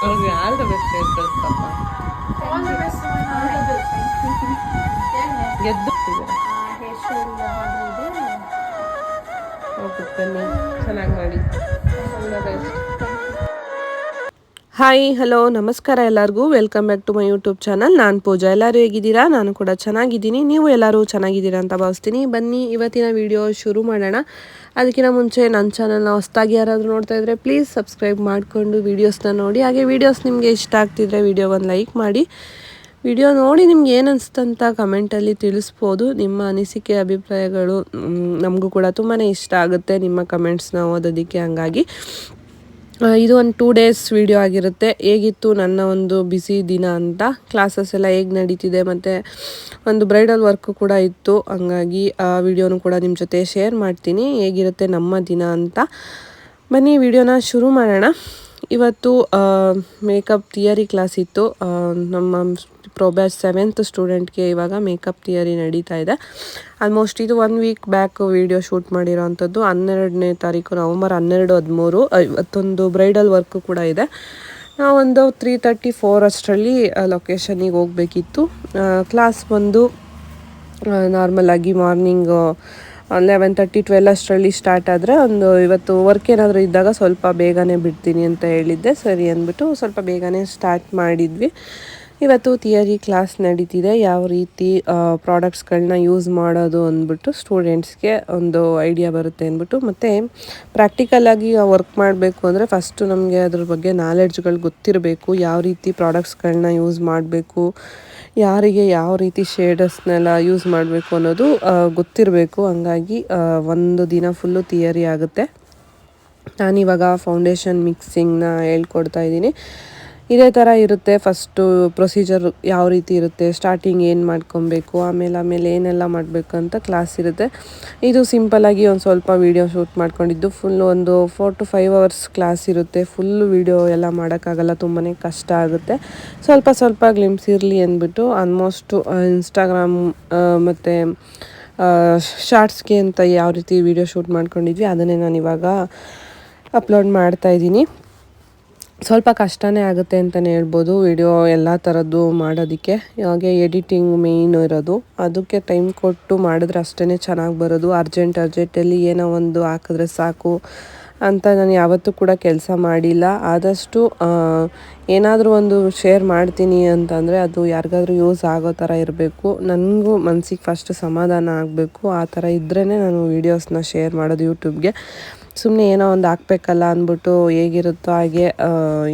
ಅವ್ರಿಗೆ all the best ಹೇಳಿ ಕಳಿಸ್ತಪ್ಪ All the best, ಗೆದ್ದು ಹೇರ್ ಸ್ಟೈಲ್ ಹಾಗೆ ಇದೆ ಹೋಗಿ ಬನ್ನಿ ಚೆನ್ನಾಗಿ ಮಾಡಿ ಆಲ್ ದ ಬೆಸ್ಟ್ ಹಾಯ್ ಹಲೋ ನಮಸ್ಕಾರ ಎಲ್ಲರಿಗೂ. Welcome back to my YouTube channel ನಾನು ಪೂಜಾ. ಎಲ್ಲರೂ ಹೇಗಿದ್ದೀರಾ? ನಾನು ಕೂಡ ಚೆನ್ನಾಗಿದ್ದೀನಿ. ನೀವು ಎಲ್ಲರೂ ಚೆನ್ನಾಗಿದ್ದೀರಾ ಅಂತ ಭಾವಿಸ್ತೀನಿ. ಬನ್ನಿ, ಇವತ್ತಿನ ವಿಡಿಯೋ ಶುರು ಮಾಡೋಣ. ಅದಕ್ಕಿಂತ ಮುಂಚೆ ನನ್ನ ಚಾನಲ್ನ ಹೊಸ್ದಾಗಿ ಯಾರಾದರೂ ನೋಡ್ತಾ ಇದ್ದರೆ ಪ್ಲೀಸ್ ಸಬ್ಸ್ಕ್ರೈಬ್ ಮಾಡಿಕೊಂಡು ವೀಡಿಯೋಸ್ನ ನೋಡಿ. ಹಾಗೆ ವೀಡಿಯೋಸ್ ನಿಮಗೆ ಇಷ್ಟ ಆಗ್ತಿದ್ರೆ ವಿಡಿಯೋ ಒಂದು ಲೈಕ್ ಮಾಡಿ. ವಿಡಿಯೋ ನೋಡಿ ನಿಮ್ಗೆ ಏನು ಅನಿಸ್ತಂತ ಕಮೆಂಟಲ್ಲಿ ತಿಳಿಸ್ಬೋದು. ನಿಮ್ಮ ಅನಿಸಿಕೆ, ಅಭಿಪ್ರಾಯಗಳು ನಮಗೂ ಕೂಡ ತುಂಬಾ ಇಷ್ಟ ಆಗುತ್ತೆ ನಿಮ್ಮ ಕಮೆಂಟ್ಸ್ನ ಓದೋದಕ್ಕೆ ಹಂಗಾಗಿ. ಇದು ಒಂದು ಟೂ ಡೇಸ್ ವಿಡಿಯೋ ಆಗಿರುತ್ತೆ. ಹೇಗಿತ್ತು ನನ್ನ ಒಂದು ಬಿಸಿ ದಿನ ಅಂತ. ಕ್ಲಾಸಸ್ ಎಲ್ಲ ಹೇಗೆ ನಡೀತಿದೆ ಮತ್ತು ಒಂದು ಬ್ರೈಡಲ್ ವರ್ಕು ಕೂಡ ಇತ್ತು. ಹಂಗಾಗಿ ಆ ವಿಡಿಯೋನು ಕೂಡ ನಿಮ್ಮ ಜೊತೆ ಶೇರ್ ಮಾಡ್ತೀನಿ. ಹೇಗಿರುತ್ತೆ ನಮ್ಮ ದಿನ ಅಂತ. ಬನ್ನಿ ವಿಡಿಯೋನ ಶುರು ಮಾಡೋಣ. ಇವತ್ತು ಮೇಕಪ್ ಥಿಯರಿ ಕ್ಲಾಸ್ ಇತ್ತು. ನಮ್ಮ ಪ್ರೋಬ್ಯಾಚ್ ಸೆವೆಂತ್ ಸ್ಟೂಡೆಂಟ್ಗೆ ಇವಾಗ ಮೇಕಪ್ ಥಿಯರಿ ನಡೀತಾ ಇದೆ. ಆಲ್ಮೋಸ್ಟ್ ಇದು one week back video shoot ಮಾಡಿರೋ ಅಂಥದ್ದು ಹನ್ನೆರಡನೇ ತಾರೀಕು ನವಂಬರ್ ಹನ್ನೆರಡು ಹದಿಮೂರು ಇವತ್ತೊಂದು ಬ್ರೈಡಲ್ ವರ್ಕ್ ಕೂಡ ಇದೆ. ನಾವೊಂದು ತ್ರೀ ತರ್ಟಿ ಫೋರ್ ಅಷ್ಟರಲ್ಲಿ ಲೊಕೇಶನಿಗೆ ಹೋಗಬೇಕಿತ್ತು. ಕ್ಲಾಸ್ ಬಂದು ನಾರ್ಮಲ್ ಆಗಿ ಮಾರ್ನಿಂಗ್ ಲೆವೆನ್ ತರ್ಟಿ ಟ್ವೆಲ್ ಅಷ್ಟರಲ್ಲಿ ಸ್ಟಾರ್ಟ್ ಆದರೆ ಒಂದು ಇವತ್ತು ವರ್ಕ್ ಏನಾದರೂ ಇದ್ದಾಗ ಸ್ವಲ್ಪ ಬೇಗನೆ ಬಿಡ್ತೀನಿ ಅಂತ ಹೇಳಿದ್ದೆ. ಸರಿ ಅಂದ್ಬಿಟ್ಟು ಸ್ವಲ್ಪ ಬೇಗನೆ ಸ್ಟಾರ್ಟ್ ಮಾಡಿದ್ವಿ. ಇವತ್ತು ಥಿಯರಿ ಕ್ಲಾಸ್ ನಡೀತಿದೆ. ಯಾವ ರೀತಿ ಪ್ರಾಡಕ್ಟ್ಸ್ಗಳನ್ನ ಯೂಸ್ ಮಾಡೋದು ಅಂದ್ಬಿಟ್ಟು ಸ್ಟೂಡೆಂಟ್ಸ್ಗೆ ಒಂದು ಐಡಿಯಾ ಬರುತ್ತೆ ಅಂದ್ಬಿಟ್ಟು. ಮತ್ತು ಪ್ರಾಕ್ಟಿಕಲಾಗಿ ವರ್ಕ್ ಮಾಡಬೇಕು ಅಂದರೆ ಫಸ್ಟು ನಮಗೆ ಅದ್ರ ಬಗ್ಗೆ ನಾಲೆಡ್ಜ್ಗಳು ಗೊತ್ತಿರಬೇಕು. ಯಾವ ರೀತಿ ಪ್ರಾಡಕ್ಟ್ಸ್ಗಳನ್ನ ಯೂಸ್ ಮಾಡಬೇಕು. ಯಾರಿಗೆ ಯಾವ ರೀತಿ ಶೇಡರ್ಸ್ನೆಲ್ಲ ಯೂಸ್ ಮಾಡಬೇಕು ಅನ್ನೋದು ಗೊತ್ತಿರಬೇಕು. ಹಂಗಾಗಿ ಒಂದು ದಿನ ಫುಲ್ಲು ಥಿಯರಿ ಆಗುತ್ತೆ. ನಾನಿವಾಗ ಫೌಂಡೇಶನ್ ಮಿಕ್ಸಿಂಗ್ನ ಹೇಳ್ಕೊಡ್ತಾ ಇದ್ದೀನಿ. ಇದೇ ಥರ ಇರುತ್ತೆ ಫಸ್ಟು ಪ್ರೊಸೀಜರ್ ಯಾವ ರೀತಿ ಇರುತ್ತೆ, ಸ್ಟಾರ್ಟಿಂಗ್ ಏನು ಮಾಡ್ಕೊಬೇಕು, ಆಮೇಲೆ ಆಮೇಲೆ ಏನೆಲ್ಲ ಮಾಡಬೇಕು ಅಂತ ಕ್ಲಾಸ್ ಇರುತ್ತೆ. ಇದು ಸಿಂಪಲ್ಲಾಗಿ ಒಂದು ಸ್ವಲ್ಪ ವೀಡಿಯೋ ಶೂಟ್ ಮಾಡ್ಕೊಂಡಿದ್ದು. ಫುಲ್ ಒಂದು four to five hours class ಇರುತ್ತೆ. ಫುಲ್ ವೀಡಿಯೋ ಎಲ್ಲ ಮಾಡೋಕ್ಕಾಗಲ್ಲ ತುಂಬಾ ಕಷ್ಟ ಆಗುತ್ತೆ. ಸ್ವಲ್ಪ ಸ್ವಲ್ಪ ಗ್ಲಿಮ್ಸ್ ಇರಲಿ ಅಂದ್ಬಿಟ್ಟು ಆಲ್ಮೋಸ್ಟು ಇನ್ಸ್ಟಾಗ್ರಾಮ್ ಮತ್ತು ಶಾರ್ಟ್ಸ್ಗೆ ಅಂತ ಯಾವ ರೀತಿ ವೀಡಿಯೋ ಶೂಟ್ ಮಾಡ್ಕೊಂಡಿದ್ವಿ, ಅದನ್ನೇ ನಾನು ಇವಾಗ ಅಪ್ಲೋಡ್ ಮಾಡ್ತಾ ಇದ್ದೀನಿ. ಸ್ವಲ್ಪ ಕಷ್ಟನೇ ಆಗುತ್ತೆ ಅಂತಲೇ ಹೇಳ್ಬೋದು. ವಿಡಿಯೋ ಎಲ್ಲ ಥರದ್ದು ಮಾಡೋದಕ್ಕೆ. ಹಾಗೆ ಎಡಿಟಿಂಗ್ ಮೇಯ್ನ್ ಇರೋದು. ಅದಕ್ಕೆ ಟೈಮ್ ಕೊಟ್ಟು ಮಾಡಿದ್ರೆ ಅಷ್ಟೇ ಚೆನ್ನಾಗಿ ಬರೋದು. ಅರ್ಜೆಂಟ್ ಅರ್ಜೆಂಟಲ್ಲಿ ಏನೋ ಒಂದು ಹಾಕಿದ್ರೆ ಸಾಕು ಅಂತ ನಾನು ಯಾವತ್ತೂ ಕೂಡ ಕೆಲಸ ಮಾಡಿಲ್ಲ. ಆದಷ್ಟು ಏನಾದರೂ ಒಂದು ಶೇರ್ ಮಾಡ್ತೀನಿ ಅಂತಂದರೆ ಅದು ಯಾರಿಗಾದ್ರೂ ಯೂಸ್ ಆಗೋ ಥರ ಇರಬೇಕು. ನನಗೂ ಮನಸ್ಸಿಗೆ ಫಸ್ಟ್ ಸಮಾಧಾನ ಆಗಬೇಕು. ಆ ಥರ ಇದ್ರೇ ನಾನು ವೀಡಿಯೋಸ್ನ ಶೇರ್ ಮಾಡೋದು ಯೂಟ್ಯೂಬ್ಗೆ ಸುಮ್ಮನೆ ಏನೋ ಒಂದು ಹಾಕ್ಬೇಕಲ್ಲ ಅಂದ್ಬಿಟ್ಟು ಹೇಗಿರುತ್ತೋ ಹಾಗೆ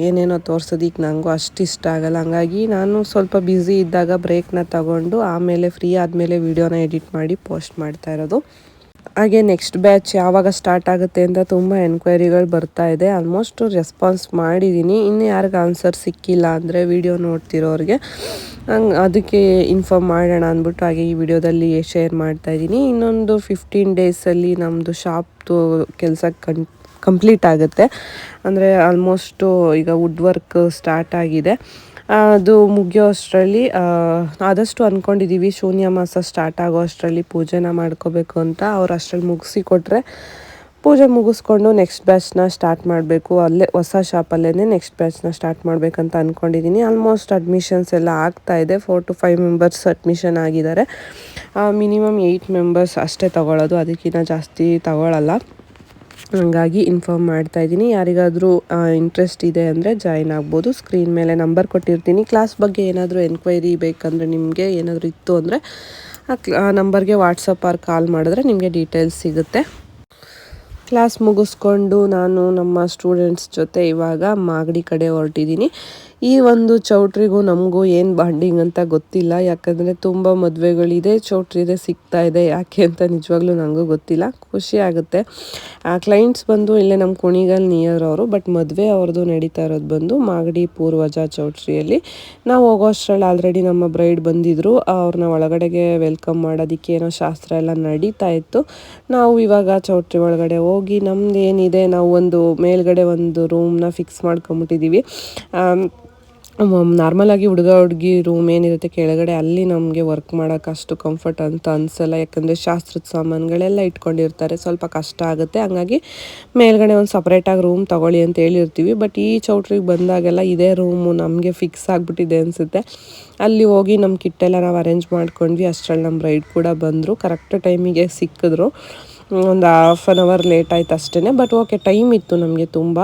ಏನೇನೋ ತೋರ್ಸೋದಕ್ಕೆ ನನಗೂ ಅಷ್ಟು ಇಷ್ಟ ಆಗಲ್ಲ. ಹಂಗಾಗಿ ನಾನು ಸ್ವಲ್ಪ ಬ್ಯುಸಿ ಇದ್ದಾಗ ಬ್ರೇಕ್ನ ತಗೊಂಡು ಆಮೇಲೆ ಫ್ರೀ ಆದಮೇಲೆ ವೀಡಿಯೋನ ಎಡಿಟ್ ಮಾಡಿ ಪೋಸ್ಟ್ ಮಾಡ್ತಾ ಇರೋದು. ಹಾಗೆ ನೆಕ್ಸ್ಟ್ ಬ್ಯಾಚ್ ಯಾವಾಗ ಸ್ಟಾರ್ಟ್ ಆಗುತ್ತೆ ಅಂತ ತುಂಬ ಎನ್ಕ್ವೈರಿಗಳು ಬರ್ತಾ ಇದೆ. ಆಲ್ಮೋಸ್ಟ್ ರೆಸ್ಪಾನ್ಸ್ ಮಾಡಿದ್ದೀನಿ ಇನ್ನು ಯಾರಿಗೂ ಆನ್ಸರ್ ಸಿಕ್ಕಿಲ್ಲ ಅಂದರೆ ವಿಡಿಯೋ ನೋಡ್ತಿರೋರಿಗೆ ಹಂಗೆ ಅದಕ್ಕೆ ಇನ್ಫಾರ್ಮ್ ಮಾಡೋಣ ಅಂದ್ಬಿಟ್ಟು ಹಾಗೆ ಈ ವಿಡಿಯೋದಲ್ಲಿ ಶೇರ್ ಮಾಡ್ತಾ ಇದ್ದೀನಿ ಇನ್ನೊಂದು ಫಿಫ್ಟೀನ್ ಡೇಸಲ್ಲಿ ನಮ್ಮದು ಶಾಪ್ದು ಕೆಲಸ ಕಂ ಕಂಪ್ಲೀಟ್ ಆಗುತ್ತೆ. ಅಂದರೆ ಆಲ್ಮೋಸ್ಟು ಈಗ ವುಡ್ ವರ್ಕ್ ಸ್ಟಾರ್ಟ್ ಆಗಿದೆ. ಅದು ಮುಗಿಯೋ ಅಷ್ಟರಲ್ಲಿ ಆದಷ್ಟು ಅಂದ್ಕೊಂಡಿದ್ದೀವಿ ಶೂನ್ಯ ಮಾಸ ಸ್ಟಾರ್ಟ್ ಆಗೋ ಅಷ್ಟರಲ್ಲಿ ಪೂಜೆನ ಮಾಡ್ಕೋಬೇಕು ಅಂತ. ಅವ್ರು ಅಷ್ಟರಲ್ಲಿ ಮುಗಿಸಿ ಕೊಟ್ಟರೆ ಪೂಜೆ ಮುಗಿಸ್ಕೊಂಡು ನೆಕ್ಸ್ಟ್ ಬ್ಯಾಚ್ನ ಸ್ಟಾರ್ಟ್ ಮಾಡಬೇಕು. ಅಲ್ಲೇ ಹೊಸ ಶಾಪಲ್ಲೇ ನೆಕ್ಸ್ಟ್ ಬ್ಯಾಚ್ನ ಸ್ಟಾರ್ಟ್ ಮಾಡಬೇಕಂತ ಅಂದ್ಕೊಂಡಿದ್ದೀನಿ ಆಲ್ಮೋಸ್ಟ್ ಅಡ್ಮಿಷನ್ಸ್ ಎಲ್ಲ ಆಗ್ತಾ ಇದೆ. Four to five members admission ಆಗಿದ್ದಾರೆ. ಮಿನಿಮಮ್ ಏಯ್ಟ್ ಮೆಂಬರ್ಸ್ ಅಷ್ಟೇ ತಗೊಳ್ಳೋದು ಅದಕ್ಕಿಂತ ಜಾಸ್ತಿ ತಗೊಳ್ಳಲ್ಲ ಹಂಗಾಗಿ ಇನ್ಫಾರ್ಮ್ ಮಾಡ್ತಾ ಇದ್ದೀನಿ. ಯಾರಿಗಾದರೂ ಇಂಟ್ರೆಸ್ಟ್ ಇದೆ ಅಂದರೆ ಜಾಯಿನ್ ಆಗ್ಬೋದು. ಸ್ಕ್ರೀನ್ ಮೇಲೆ ನಂಬರ್ ಕೊಟ್ಟಿರ್ತೀನಿ. ಕ್ಲಾಸ್ ಬಗ್ಗೆ ಏನಾದರೂ ಎನ್ಕ್ವೈರಿ ಬೇಕಂದರೆ ನಿಮಗೆ ಏನಾದರೂ ಇತ್ತು ಅಂದರೆ ಆ ನಂಬರ್ಗೆ ವಾಟ್ಸಪ್ ಆರ್ ಕಾಲ್ ಮಾಡಿದ್ರೆ ನಿಮಗೆ ಡೀಟೇಲ್ಸ್ ಸಿಗುತ್ತೆ. ಕ್ಲಾಸ್ ಮುಗಿಸ್ಕೊಂಡು ನಾನು ನಮ್ಮ ಸ್ಟೂಡೆಂಟ್ಸ್ ಜೊತೆ ಇವಾಗ ಮಾಗಡಿ ಕಡೆ ಹೊರಟಿದ್ದೀನಿ. ಈ ಒಂದು ಚೌಟ್ರಿಗೂ ನಮಗೂ ಏನು ಬಾಂಡಿಂಗ್ ಅಂತ ಗೊತ್ತಿಲ್ಲ. ಯಾಕಂದರೆ ತುಂಬ ಮದುವೆಗಳಿದೆ, ಚೌಟ್ರಿದೆ ಸಿಗ್ತಾ ಇದೆ ಯಾಕೆ ಅಂತ ನಿಜವಾಗ್ಲೂ ನನಗೂ ಗೊತ್ತಿಲ್ಲ. ಖುಷಿ ಆಗುತ್ತೆ. ಕ್ಲೈಂಟ್ಸ್ ಬಂದು ಇಲ್ಲೇ ನಮ್ಮ ಕುಣಿಗಲ್ ನಿಯರ್ ಅವರು ಬಟ್ ಮದುವೆ ಅವ್ರದ್ದು ನಡೀತಾ ಇರೋದು ಬಂದು ಮಾಗಡಿ ಪೂರ್ವಜ ಚೌಟ್ರಿಯಲ್ಲಿ. ನಾವು ಹೋಗೋ ಅಷ್ಟರಲ್ಲಿ ಆಲ್ರೆಡಿ ನಮ್ಮ ಬ್ರೈಡ್ ಬಂದಿದ್ದರು ಅವ್ರನ್ನ ಒಳಗಡೆಗೆ ವೆಲ್ಕಮ್ ಮಾಡೋದಕ್ಕೆ ಏನೋ ಶಾಸ್ತ್ರ ಎಲ್ಲ ನಡೀತಾ ಇತ್ತು. ನಾವು ಇವಾಗ ಚೌಟ್ರಿ ಒಳಗಡೆ ಹೋಗಿ ನಮ್ದು ಏನಿದೆ ನಾವು ಒಂದು ಮೇಲ್ಗಡೆ ಒಂದು ರೂಮ್ನ ಫಿಕ್ಸ್ ಮಾಡ್ಕೊಂಬಿಟ್ಟಿದ್ದೀವಿ ನಾರ್ಮಲಾಗಿ ಹುಡುಗ ಹುಡುಗಿ ರೂಮ್ ಏನಿರುತ್ತೆ ಕೆಳಗಡೆ, ಅಲ್ಲಿ ನಮಗೆ ವರ್ಕ್ ಮಾಡೋಕೆ ಅಷ್ಟು ಕಂಫರ್ಟ್ ಅಂತ ಅನಿಸಲ್ಲ. ಯಾಕಂದರೆ ಶಾಸ್ತ್ರದ ಸಾಮಾನುಗಳೆಲ್ಲ ಇಟ್ಕೊಂಡಿರ್ತಾರೆ. ಸ್ವಲ್ಪ ಕಷ್ಟ ಆಗುತ್ತೆ. ಹಂಗಾಗಿ ಮೇಲ್ಗಡೆ ಒಂದು ಸಪ್ರೇಟಾಗಿ ರೂಮ್ ತಗೊಳ್ಳಿ ಅಂತ ಹೇಳಿರ್ತೀವಿ. ಬಟ್ ಈ ಚೌಟ್ರಿಗೆ ಬಂದಾಗೆಲ್ಲ ಇದೇ ರೂಮು ನಮಗೆ ಫಿಕ್ಸ್ ಆಗಿಬಿಟ್ಟಿದೆ ಅನಿಸುತ್ತೆ. ಅಲ್ಲಿ ಹೋಗಿ ನಮ್ಮ ಕಿಟ್ಟೆಲ್ಲ ನಾವು ಅರೇಂಜ್ ಮಾಡ್ಕೊಂಡ್ವಿ. ಅಷ್ಟರಲ್ಲಿ ನಮ್ಮ ರೈಡ್ ಕೂಡ ಬಂದರು. ಕರೆಕ್ಟ್ ಟೈಮಿಗೆ ಸಿಕ್ಕಿದ್ರು. ಒಂದು ಹಾಫ್ ಆನ್ ಅವರ್ ಲೇಟ್ ಆಯ್ತು ಅಷ್ಟೇ ಬಟ್ ಓಕೆ ಟೈಮ್ ಇತ್ತು ನಮಗೆ ತುಂಬ.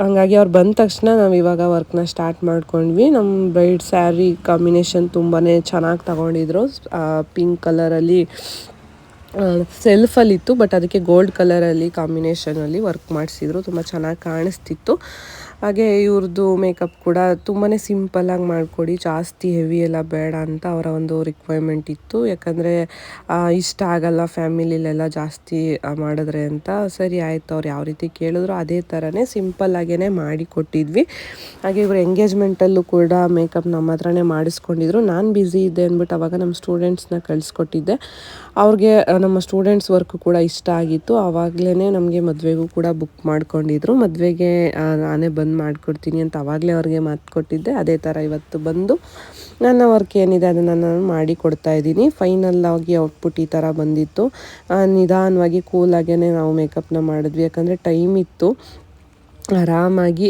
ಹಂಗಾಗಿ ಅವ್ರು ಬಂದ ತಕ್ಷಣ ನಾವು ಇವಾಗ ವರ್ಕ್ನ ಸ್ಟಾರ್ಟ್ ಮಾಡ್ಕೊಂಡ್ವಿ. ನಮ್ಮ ಬ್ರೈಡ್ ಸ್ಯಾರಿ ಕಾಂಬಿನೇಷನ್ ತುಂಬಾ ಚೆನ್ನಾಗಿ ತಗೊಂಡಿದ್ರು. ಪಿಂಕ್ ಕಲರಲ್ಲಿ ಸೆಲ್ಫಲ್ಲಿತ್ತು ಬಟ್ ಅದಕ್ಕೆ ಗೋಲ್ಡ್ ಕಲರಲ್ಲಿ ಕಾಂಬಿನೇಷನಲ್ಲಿ ವರ್ಕ್ ಮಾಡಿಸಿದ್ರು. ತುಂಬ ಚೆನ್ನಾಗಿ ಕಾಣಿಸ್ತಿತ್ತು. ಹಾಗೆ ಇವ್ರದ್ದು ಮೇಕಪ್ ಕೂಡ ತುಂಬಾ ಸಿಂಪಲ್ಲಾಗಿ ಮಾಡಿಕೊಡಿ, ಜಾಸ್ತಿ ಹೆವಿ ಎಲ್ಲ ಬೇಡ ಅಂತ ಅವರ ಒಂದು ರಿಕ್ವೈರ್ಮೆಂಟ್ ಇತ್ತು. ಯಾಕಂದರೆ ಇಷ್ಟ ಆಗಲ್ಲ ಫ್ಯಾಮಿಲಿಲೆಲ್ಲ ಜಾಸ್ತಿ ಮಾಡಿದ್ರೆ ಅಂತ. ಸರಿ ಆಯಿತು, ಅವ್ರು ಯಾವ ರೀತಿ ಕೇಳಿದ್ರು ಅದೇ ಥರನೇ ಸಿಂಪಲ್ಲಾಗೇ ಮಾಡಿ ಕೊಟ್ಟಿದ್ವಿ. ಹಾಗೆ ಇವರು ಎಂಗೇಜ್ಮೆಂಟಲ್ಲೂ ಕೂಡ ಮೇಕಪ್ ನಮ್ಮ ಹತ್ರನೇ ಮಾಡಿಸ್ಕೊಂಡಿದ್ರು. ನಾನು ಬ್ಯುಸಿ ಇದ್ದೆ ಅಂದ್ಬಿಟ್ಟು ಅವಾಗ ನಮ್ಮ ಸ್ಟೂಡೆಂಟ್ಸ್ನ ಕಳಿಸ್ಕೊಟ್ಟಿದ್ದೆ. ಅವ್ರಿಗೆ ನಮ್ಮ ಸ್ಟೂಡೆಂಟ್ಸ್ ವರ್ಕ್ ಕೂಡ ಇಷ್ಟ ಆಗಿತ್ತು. ಆವಾಗಲೇ ನಮಗೆ ಮದುವೆಗೂ ಕೂಡ ಬುಕ್ ಮಾಡ್ಕೊಂಡಿದ್ರು. ಮದುವೆಗೆ ನಾನೇ ಬಂದು ಮಾಡಿಕೊಡ್ತೀನಿ ಅಂತ ಆವಾಗಲೇ ಅವ್ರಿಗೆ ಮಾತು ಕೊಟ್ಟಿದ್ದೆ. ಅದೇ ಥರ ಇವತ್ತು ಬಂದು ನನ್ನ ವರ್ಕ್ ಏನಿದೆ ಅದನ್ನು ನಾನು ಮಾಡಿ ಕೊಡ್ತಾ ಇದ್ದೀನಿ. ಫೈನಲ್ ಆಗಿ ಔಟ್ಪುಟ್ ಈ ಥರ ಬಂದಿತ್ತು. ನಿಧಾನವಾಗಿ ಕೂಲಾಗೇ ನಾವು ಮೇಕಪ್ನ ಮಾಡಿದ್ವಿ. ಯಾಕಂದರೆ ಟೈಮ್ ಇತ್ತು. ಆರಾಮಾಗಿ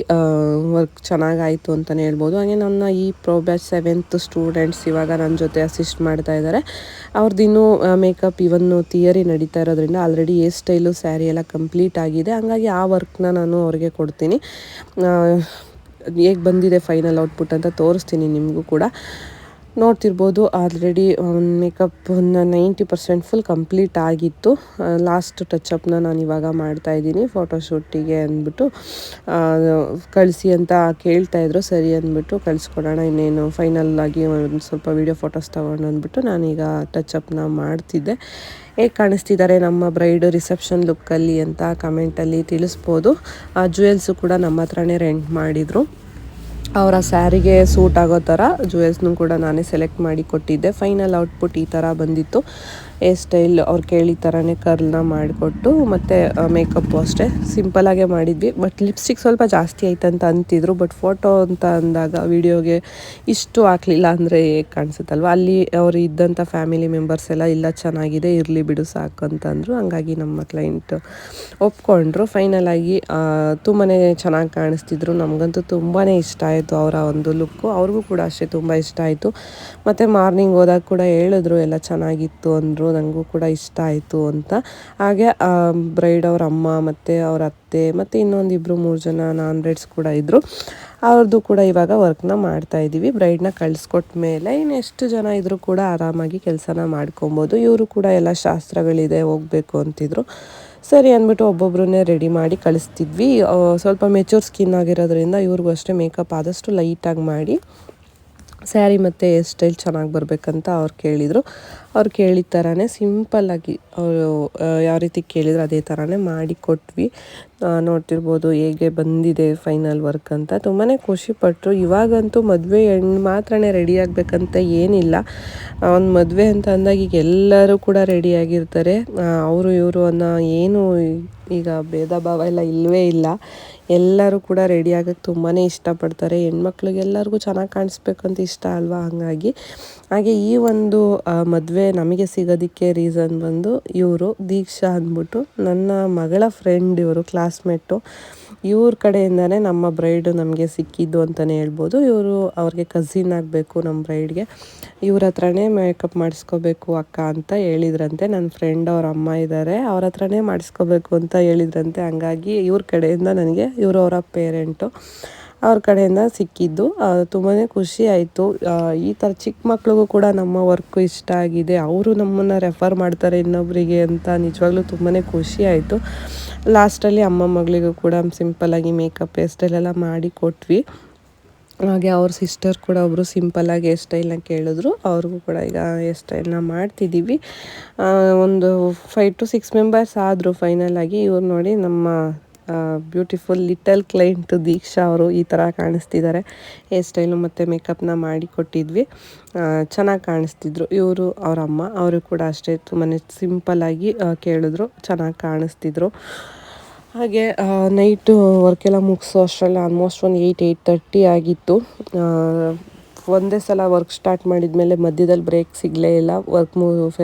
ವರ್ಕ್ ಚೆನ್ನಾಗಾಯಿತು ಅಂತಲೇ ಹೇಳ್ಬೋದು. ಹಾಗೆ ನನ್ನ ಈ ಪ್ರೋ ಬ್ಯಾಚ್ ಸೆವೆಂತ್ ಸ್ಟೂಡೆಂಟ್ಸ್ ಇವಾಗ ನನ್ನ ಜೊತೆ ಅಸಿಸ್ಟ್ ಮಾಡ್ತಾ ಇದ್ದಾರೆ ಅವ್ರದ್ದು ಇನ್ನೂ ಮೇಕಪ್ ಇವನ್ನು ಥಿಯರಿ ನಡೀತಾ ಇರೋದ್ರಿಂದ ಆಲ್ರೆಡಿ ಏರ್ ಸ್ಟೈಲು ಸ್ಯಾರಿ ಎಲ್ಲ ಕಂಪ್ಲೀಟ್ ಆಗಿದೆ. ಹಂಗಾಗಿ ಆ ವರ್ಕ್ನ ನಾನು ಅವ್ರಿಗೆ ಕೊಡ್ತೀನಿ. ಹೇಗೆ ಬಂದಿದೆ ಫೈನಲ್ ಔಟ್ಪುಟ್ ಅಂತ ತೋರಿಸ್ತೀನಿ ನಿಮಗೂ ಕೂಡ. ನೋಡ್ತಿರ್ಬೋದು already makeup ninety percent full complete ಆಗಿತ್ತು. ಲಾಸ್ಟ್ ಟಚಪ್ನ ನಾನು ಇವಾಗ ಮಾಡ್ತಾ ಇದ್ದೀನಿ ಫೋಟೋಶೂಟಿಗೆ ಅಂದ್ಬಿಟ್ಟು. ಕಳಿಸಿ ಅಂತ ಕೇಳ್ತಾ ಇದ್ರು, ಸರಿ ಅಂದ್ಬಿಟ್ಟು ಕಳಿಸ್ಕೊಡೋಣ, ಇನ್ನೇನು ಫೈನಲ್ ಆಗಿ ಒಂದು ಸ್ವಲ್ಪ ವೀಡಿಯೋ ಫೋಟೋಸ್ ತೊಗೊಂಡು ಅಂದ್ಬಿಟ್ಟು ನಾನೀಗ ಟಚಪ್ನ ಮಾಡ್ತಿದ್ದೆ. ಹೇಗೆ ಕಾಣಿಸ್ತಿದ್ದಾರೆ ನಮ್ಮ ಬ್ರೈಡ್ ರಿಸೆಪ್ಷನ್ ಲುಕ್ಕಲ್ಲಿ ಅಂತ ಕಮೆಂಟಲ್ಲಿ ತಿಳಿಸ್ಬೋದು. ಆ ಜ್ಯುವೆಲ್ಸು ಕೂಡ ನಮ್ಮ ಹತ್ರನೇ ರೆಂಟ್ ಮಾಡಿದರು. ಅವರ ಸ್ಯಾರಿಗೆ ಸೂಟ್ ಆಗೋ ಥರ ಜುವೆಲ್ಸ್ನು ಕೂಡ ನಾನೇ ಸೆಲೆಕ್ಟ್ ಮಾಡಿ ಕೊಟ್ಟಿದ್ದೆ. ಫೈನಲ್ ಔಟ್ಪುಟ್ ಈ ಥರ ಬಂದಿತ್ತು. ಹೇರ್ ಸ್ಟೈಲ್ ಅವ್ರು ಕೇಳಿದ ಥರನೇ ಕರ್ಲ್ನ ಮಾಡಿಕೊಟ್ಟು ಮತ್ತು ಮೇಕಪ್ಪು ಅಷ್ಟೇ. ಸಿಂಪಲಾಗೆ ಮಾಡಿದ್ವಿ. ಬಟ್ ಲಿಪ್ಸ್ಟಿಕ್ ಸ್ವಲ್ಪ ಜಾಸ್ತಿ ಆಯ್ತಂತ ಅಂತಿದ್ರು. ಬಟ್ ಫೋಟೋ ಅಂತ ಅಂದಾಗ ವಿಡಿಯೋಗೆ ಇಷ್ಟು ಹಾಕ್ಲಿಲ್ಲ ಅಂದರೆ ಹೇಗೆ ಕಾಣಿಸುತ್ತಲ್ವ? ಅಲ್ಲಿ ಅವರು ಇದ್ದಂಥ ಫ್ಯಾಮಿಲಿ ಮೆಂಬರ್ಸ್ ಎಲ್ಲ, ಇಲ್ಲ, ಚೆನ್ನಾಗಿದೆ, ಇರಲಿ ಬಿಡು, ಸಾಕು ಅಂತಂದರು ಹಂಗಾಗಿ ನಮ್ಮ ಕ್ಲೈಂಟ್ ಒಪ್ಕೊಂಡ್ರು. ಫೈನಲಾಗಿ ತುಂಬಾ ಚೆನ್ನಾಗಿ ಕಾಣಿಸ್ತಿದ್ರು. ನಮಗಂತೂ ತುಂಬಾ ಇಷ್ಟ ಆಯಿತು ಅವರ ಒಂದು ಲುಕ್ಕು. ಅವ್ರಿಗೂ ಕೂಡ ಅಷ್ಟೇ ತುಂಬ ಇಷ್ಟ ಆಯಿತು. ಮತ್ತು ಮಾರ್ನಿಂಗ್ ಹೋದಾಗ ಕೂಡ ಹೇಳಿದ್ರು, ಎಲ್ಲ ಚೆನ್ನಾಗಿತ್ತು ಅಂದರು ನನಗೂ ಕೂಡ ಇಷ್ಟ ಆಯಿತು ಅಂತ. ಹಾಗೆ ಬ್ರೈಡ್ ಅವ್ರ ಅಮ್ಮ ಮತ್ತು ಅವ್ರ ಅತ್ತೆ ಮತ್ತು ಇನ್ನೊಂದಿಬ್ಬರು ಮೂರು ಜನ ನಾನ್ ಬ್ರೈಡ್ಸ್ ಕೂಡ ಇದ್ದರು ಅವ್ರದ್ದು ಕೂಡ ಇವಾಗ ವರ್ಕ್ನ ಮಾಡ್ತಾ ಇದ್ದೀವಿ ಬ್ರೈಡ್ನ ಕಳಿಸ್ಕೊಟ್ಟ ಮೇಲೆ ಇನ್ನು ಎಷ್ಟು ಜನ ಇದ್ದರೂ ಕೂಡ ಆರಾಮಾಗಿ ಕೆಲಸನ ಮಾಡ್ಕೊಬೋದು. ಇವರು ಕೂಡ ಎಲ್ಲ ಶಾಸ್ತ್ರಗಳಿದೆ, ಹೋಗಬೇಕು ಅಂತಿದ್ರು. ಸರಿ ಅಂದ್ಬಿಟ್ಟು ಒಬ್ಬೊಬ್ಬರನ್ನೇ ರೆಡಿ ಮಾಡಿ ಕಳಿಸ್ತಿದ್ವಿ. ಸ್ವಲ್ಪ ಮೆಚೂರ್ ಸ್ಕಿನ್ ಆಗಿರೋದ್ರಿಂದ ಇವ್ರಿಗೂ ಅಷ್ಟೇ ಮೇಕಪ್ ಆದಷ್ಟು ಲೈಟಾಗಿ ಮಾಡಿ ಸ್ಯಾರಿ ಮತ್ತು ಹೇರ್ ಸ್ಟೈಲ್ ಚೆನ್ನಾಗಿ ಬರಬೇಕಂತ ಅವ್ರು ಕೇಳಿದರು. ಅವ್ರು ಕೇಳಿದ ಥರನೇ ಸಿಂಪಲ್ಲಾಗಿ ಅವರು ಯಾವ ರೀತಿ ಕೇಳಿದ್ರು ಅದೇ ಥರನೇ ಮಾಡಿ ಕೊಟ್ವಿ. ನೋಡ್ತಿರ್ಬೋದು ಹೇಗೆ ಬಂದಿದೆ ಫೈನಲ್ ವರ್ಕ್ ಅಂತ. ತುಂಬಾ ಖುಷಿಪಟ್ಟರು ಇವಾಗಂತೂ ಮದುವೆ ಹೆಣ್ಣು ಮಾತ್ರನೇ ರೆಡಿ ಆಗಬೇಕಂತ ಏನಿಲ್ಲ. ಒಂದು ಮದುವೆ ಅಂತ ಅಂದಾಗ ಈಗ ಎಲ್ಲರೂ ಕೂಡ ರೆಡಿಯಾಗಿರ್ತಾರೆ ಅವರು ಇವರು ಅನ್ನೋ ಏನು ಈಗ ಭೇದ ಭಾವ ಎಲ್ಲ ಇಲ್ಲವೇ ಇಲ್ಲ. ಎಲ್ಲರೂ ಕೂಡ ರೆಡಿ ಆಗೋಕ್ಕೆ ತುಂಬಾ ಇಷ್ಟಪಡ್ತಾರೆ. ಹೆಣ್ಮಕ್ಳಿಗೆಲ್ಲರಿಗೂ ಚೆನ್ನಾಗಿ ಕಾಣಿಸ್ಬೇಕು ಅಂತ ಇಷ್ಟ ಅಲ್ವಾ? ಹಾಗಾಗಿ. ಹಾಗೆ ಈ ಒಂದು ಮದುವೆ ನಮಗೆ ಸಿಗೋದಕ್ಕೆ ರೀಸನ್ ಬಂದು ಇವರು ದೀಕ್ಷಾ ಅಂದ್ಬಿಟ್ಟು ನನ್ನ ಮಗಳ ಫ್ರೆಂಡ್ ಇವರು ಕ್ಲಾಸ್ಮೇಟು ಇವ್ರ ಕಡೆಯಿಂದನೇ ನಮ್ಮ ಬ್ರೈಡು ನಮಗೆ ಸಿಕ್ಕಿದ್ದು ಅಂತಲೇ ಹೇಳ್ಬೋದು. ಇವರು ಅವ್ರಿಗೆ ಕಝಿನ್ ಆಗಬೇಕು ನಮ್ಮ ಬ್ರೈಡ್ಗೆ ಇವ್ರ ಹತ್ರನೇ ಮೇಕಪ್ ಮಾಡಿಸ್ಕೋಬೇಕು ಅಕ್ಕ ಅಂತ ಹೇಳಿದ್ರಂತೆ. ನನ್ನ ಫ್ರೆಂಡ್ ಅವ್ರ ಅಮ್ಮ ಇದ್ದಾರೆ ಅವ್ರ ಹತ್ರನೇ ಮಾಡಿಸ್ಕೋಬೇಕು ಅಂತ ಹೇಳಿದ್ರಂತೆ. ಹಂಗಾಗಿ ಇವ್ರ ಕಡೆಯಿಂದ ನನಗೆ ಇವರು ಅವರ ಪೇರೆಂಟು ಅವ್ರ ಕಡೆಯಿಂದ ಸಿಕ್ಕಿದ್ದು. ತುಂಬಾ ಖುಷಿ ಆಯಿತು. ಈ ಥರ ಚಿಕ್ಕ ಮಕ್ಳಿಗೂ ಕೂಡ ನಮ್ಮ ವರ್ಕು ಇಷ್ಟ ಆಗಿದೆ. ಅವರು ನಮ್ಮನ್ನು ರೆಫರ್ ಮಾಡ್ತಾರೆ ಇನ್ನೊಬ್ಬರಿಗೆ ಅಂತ ನಿಜವಾಗ್ಲೂ ತುಂಬಾ ಖುಷಿ ಆಯಿತು. ಲಾಸ್ಟಲ್ಲಿ ಅಮ್ಮ ಮಗಳಿಗೂ ಕೂಡ ಸಿಂಪಲ್ಲಾಗಿ ಮೇಕಪ್ ಹೇರ್ ಸ್ಟೈಲೆಲ್ಲ ಮಾಡಿ ಕೊಟ್ವಿ. ಹಾಗೆ ಅವ್ರ ಸಿಸ್ಟರ್ ಕೂಡ ಒಬ್ಬರು ಸಿಂಪಲ್ಲಾಗಿ ಹೇರ್ ಸ್ಟೈಲ್ನ ಕೇಳಿದ್ರು. ಅವ್ರಿಗೂ ಕೂಡ ಈಗ ಹೇರ್ ಸ್ಟೈಲ್ನ ಮಾಡ್ತಿದ್ದೀವಿ ಒಂದು ಫೈವ್ ಟು ಸಿಕ್ಸ್ ಮೆಂಬರ್ಸ್ ಆದರು ಫೈನಲ್ ಆಗಿ. ಇವ್ರು ನೋಡಿ ನಮ್ಮ ಬ್ಯೂಟಿಫುಲ್ ಲಿಟಲ್ ಕ್ಲೈಂಟ್ ದೀಕ್ಷಾ ಅವರು ಈ ಥರ ಕಾಣಿಸ್ತಿದ್ದಾರೆ. ಹೇರ್ ಸ್ಟೈಲು ಮತ್ತು ಮೇಕಪ್ನ ಮಾಡಿ ಕೊಟ್ಟಿದ್ವಿ. ಚೆನ್ನಾಗಿ ಕಾಣಿಸ್ತಿದ್ರು. ಇವರು ಅವರ ಅಮ್ಮ, ಅವರು ಕೂಡ ಅಷ್ಟೇ ತುಂಬಾ ಸಿಂಪಲ್ಲಾಗಿ ಕೇಳಿದ್ರು, ಚೆನ್ನಾಗಿ ಕಾಣಿಸ್ತಿದ್ರು. ಹಾಗೆ ನೈಟು ವರ್ಕೆಲ್ಲ ಮುಗಿಸೋ, ಅಷ್ಟರಲ್ಲಿ ಆಲ್ಮೋಸ್ಟ್ ಒಂದು ಏಯ್ಟ್ ಏಯ್ಟ್ ತರ್ಟಿ ಆಗಿತ್ತು. ಒಂದೇ ಸಲ ವರ್ಕ್ ಸ್ಟಾರ್ಟ್ ಮಾಡಿದ್ಮೇಲೆ ಮಧ್ಯದಲ್ಲಿ ಬ್ರೇಕ್ ಸಿಗಲೇ ಇಲ್ಲ. ವರ್ಕ್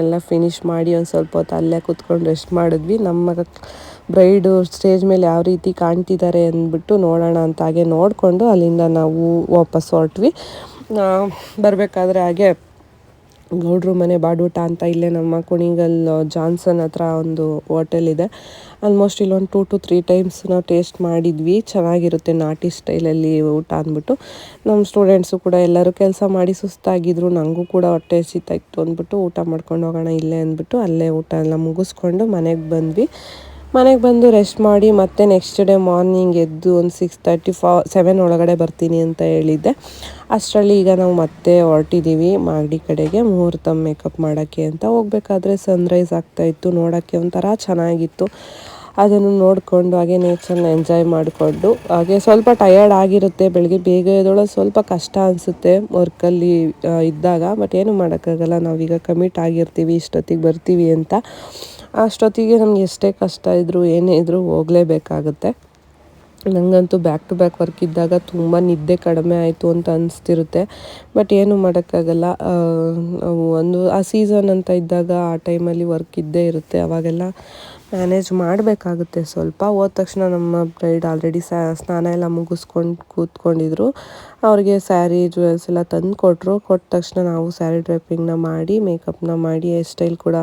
ಎಲ್ಲ ಫಿನಿಶ್ ಮಾಡಿ ಒಂದು ಸ್ವಲ್ಪ ಹೊತ್ತು ಅಲ್ಲೇ ಕೂತ್ಕೊಂಡು ರೆಸ್ಟ್ ಮಾಡಿದ್ವಿ. ನಮ್ಮ ಬ್ರೈಡು ಸ್ಟೇಜ್ ಮೇಲೆ ಯಾವ ರೀತಿ ಕಾಣ್ತಿದ್ದಾರೆ ಅಂದ್ಬಿಟ್ಟು ನೋಡೋಣ ಅಂತ ಹಾಗೆ ನೋಡಿಕೊಂಡು ಅಲ್ಲಿಂದ ನಾವು ವಾಪಸ್ ಹೊರಟ್ವಿ. ಬರಬೇಕಾದ್ರೆ ಹಾಗೆ ಗೌಡ್ರು ಮನೆ ಬಾಡೂಟ ಅಂತ ಇಲ್ಲೇ ನಮ್ಮ ಕುಣಿಗಲ್ ಜಾನ್ಸನ್ ಹತ್ರ ಒಂದು ಹೋಟೆಲ್ ಇದೆ. ಆಲ್ಮೋಸ್ಟ್ ಇಲ್ಲೊಂದು ಟೂ ಟು ತ್ರೀ ಟೈಮ್ಸ್ ನಾವು ಟೇಸ್ಟ್ ಮಾಡಿದ್ವಿ. ಚೆನ್ನಾಗಿರುತ್ತೆ ನಾಟಿ ಸ್ಟೈಲಲ್ಲಿ ಊಟ ಅಂದ್ಬಿಟ್ಟು. ನಮ್ಮ ಸ್ಟೂಡೆಂಟ್ಸು ಕೂಡ ಎಲ್ಲರೂ ಕೆಲಸ ಮಾಡಿ ಸುಸ್ತಾಗಿದ್ರು. ನನಗೂ ಕೂಡ ಹೊಟ್ಟೆ ಹಸಿತಾ ಇತ್ತು ಅಂದ್ಬಿಟ್ಟು ಊಟ ಮಾಡ್ಕೊಂಡು ಹೋಗೋಣ ಇಲ್ಲೇ ಅಂದ್ಬಿಟ್ಟು ಅಲ್ಲೇ ಊಟ ಎಲ್ಲ ಮುಗಿಸ್ಕೊಂಡು ಮನೆಗೆ ಬಂದ್ವಿ. ಮನೆಗೆ ಬಂದು ರೆಸ್ಟ್ ಮಾಡಿ ಮತ್ತೆ ನೆಕ್ಸ್ಟ್ ಡೇ ಮಾರ್ನಿಂಗ್ ಎದ್ದು ಒಂದು ಸಿಕ್ಸ್ ತರ್ಟಿ ಫಾ ಸೆವೆನ್ ಒಳಗಡೆ ಬರ್ತೀನಿ ಅಂತ ಹೇಳಿದ್ದೆ. ಅಷ್ಟರಲ್ಲಿ ಈಗ ನಾವು ಮತ್ತೆ ಹೊರಟಿದ್ದೀವಿ ಮಾಗಡಿ ಕಡೆಗೆ. ಮುಹೂರ್ತ ಮೇಕಪ್ ಮಾಡೋಕ್ಕೆ ಅಂತ ಹೋಗ್ಬೇಕಾದ್ರೆ ಸನ್ರೈಸ್ ಆಗ್ತಾಯಿತ್ತು ನೋಡೋಕ್ಕೆ ಒಂಥರ ಚೆನ್ನಾಗಿತ್ತು. ಅದನ್ನು ನೋಡಿಕೊಂಡು ಹಾಗೆ ನೇಚರ್ನ ಎಂಜಾಯ್ ಮಾಡಿಕೊಂಡು ಹಾಗೆ ಸ್ವಲ್ಪ ಟಯರ್ಡ್ ಆಗಿರುತ್ತೆ. ಬೆಳಗ್ಗೆ ಬೇಗ ಎದ್ದೊಳೋದು ಸ್ವಲ್ಪ ಕಷ್ಟ ಅನಿಸುತ್ತೆ ವರ್ಕಲ್ಲಿ ಇದ್ದಾಗ. ಬಟ್ ಏನು ಮಾಡೋಕ್ಕಾಗಲ್ಲ. ನಾವೀಗ ಕಮಿಟ್ ಆಗಿರ್ತೀವಿ, ಇಷ್ಟೊತ್ತಿಗೆ ಬರ್ತೀವಿ ಅಂತ. ಅಷ್ಟೊತ್ತಿಗೆ ನಮ್ಗೆ ಎಷ್ಟೇ ಕಷ್ಟ ಇದ್ದರೂ ಏನೇ ಇದ್ದರೂ ಹೋಗಲೇಬೇಕಾಗುತ್ತೆ. ನನಗಂತೂ ಬ್ಯಾಕ್ ಟು ಬ್ಯಾಕ್ ವರ್ಕ್ ಇದ್ದಾಗ ತುಂಬ ನಿದ್ದೆ ಕಡಿಮೆ ಆಯಿತು ಅಂತ ಅನಿಸ್ತಿರುತ್ತೆ. ಬಟ್ ಏನು ಮಾಡೋಕ್ಕಾಗಲ್ಲ. ಒಂದು, ಆ ಸೀಸನ್ ಅಂತ ಇದ್ದಾಗ ಆ ಟೈಮಲ್ಲಿ ವರ್ಕ್ ಇದ್ದೇ ಇರುತ್ತೆ. ಅವಾಗೆಲ್ಲ ಮ್ಯಾನೇಜ್ ಮಾಡಬೇಕಾಗುತ್ತೆ. ಸ್ವಲ್ಪ ಹೋದ ತಕ್ಷಣ ನಮ್ಮ ಬ್ರೈಡ್ ಆಲ್ರೆಡಿ ಸ್ನಾನ ಎಲ್ಲ ಮುಗಿಸ್ಕೊಂಡು ಕೂತ್ಕೊಂಡಿದ್ರು. ಅವ್ರಿಗೆ ಸ್ಯಾರಿ ಜ್ಯುವೆಲ್ಸ್ ಎಲ್ಲ ತಂದು ಕೊಟ್ಟರು ಕೊಟ್ಟ ತಕ್ಷಣ ನಾವು ಸ್ಯಾರಿ ಡ್ರೈಪಿಂಗ್ನ ಮಾಡಿ ಮೇಕಪ್ನ ಮಾಡಿ ಹೇರ್ ಸ್ಟೈಲ್ ಕೂಡ